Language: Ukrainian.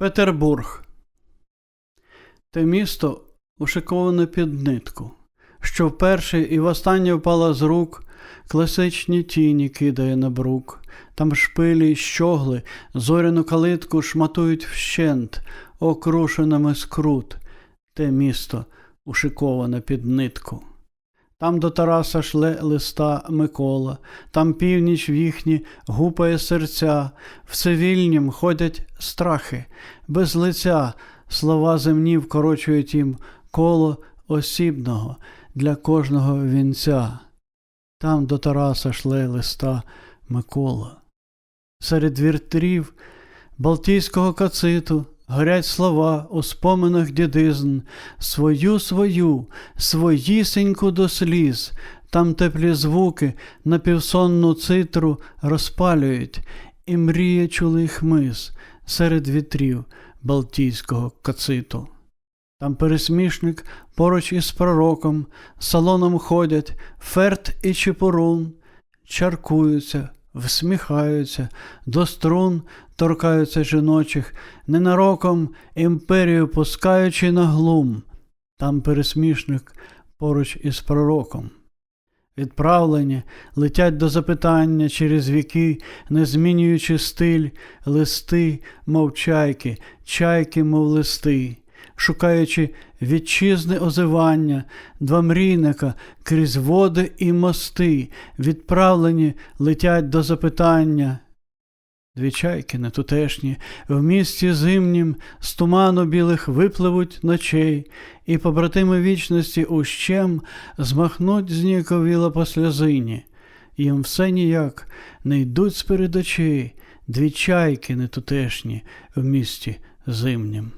Петербург. Те місто ушиковане під нитку, що вперше і востаннє впала з рук, класичні тіні кидає на брук, там шпилі щогли, зоряну калитку шматують вщент, окрушеними скрут, те місто ушиковане під нитку. Там до Тараса шле листа Микола, там північ в їхні гупає серця, в цивільнім ходять страхи, без лиця слова земні вкорочують їм коло осібного для кожного вінця. Там до Тараса шле листа Микола. Серед віртрів Балтійського кациту горять слова у споминах дідизн, свою свою, своїсеньку до сліз, там теплі звуки на півсонну цитру розпалюють, і мріє чулий хмиз серед вітрів Балтійського кациту. Там пересмішник поруч із пророком, салоном ходять ферт і чепурун, чаркуються, всміхаються, до струн торкаються жіночих, ненароком імперію пускаючи на глум. Там пересмішник поруч із пророком. Відправлені летять до запитання через віки, не змінюючи стиль, листи, мов чайки, чайки, мов листи, шукаючи вітчизни озивання, два мрійника крізь води і мости, відправлені летять до запитання. Дві чайки нетутешні, в місті зимнім з туману білих випливуть ночей, і побратими вічності ущем змахнуть зніковіла по сльозині. Їм все ніяк не йдуть сперед очей дві чайки нетутешні в місті зимнім.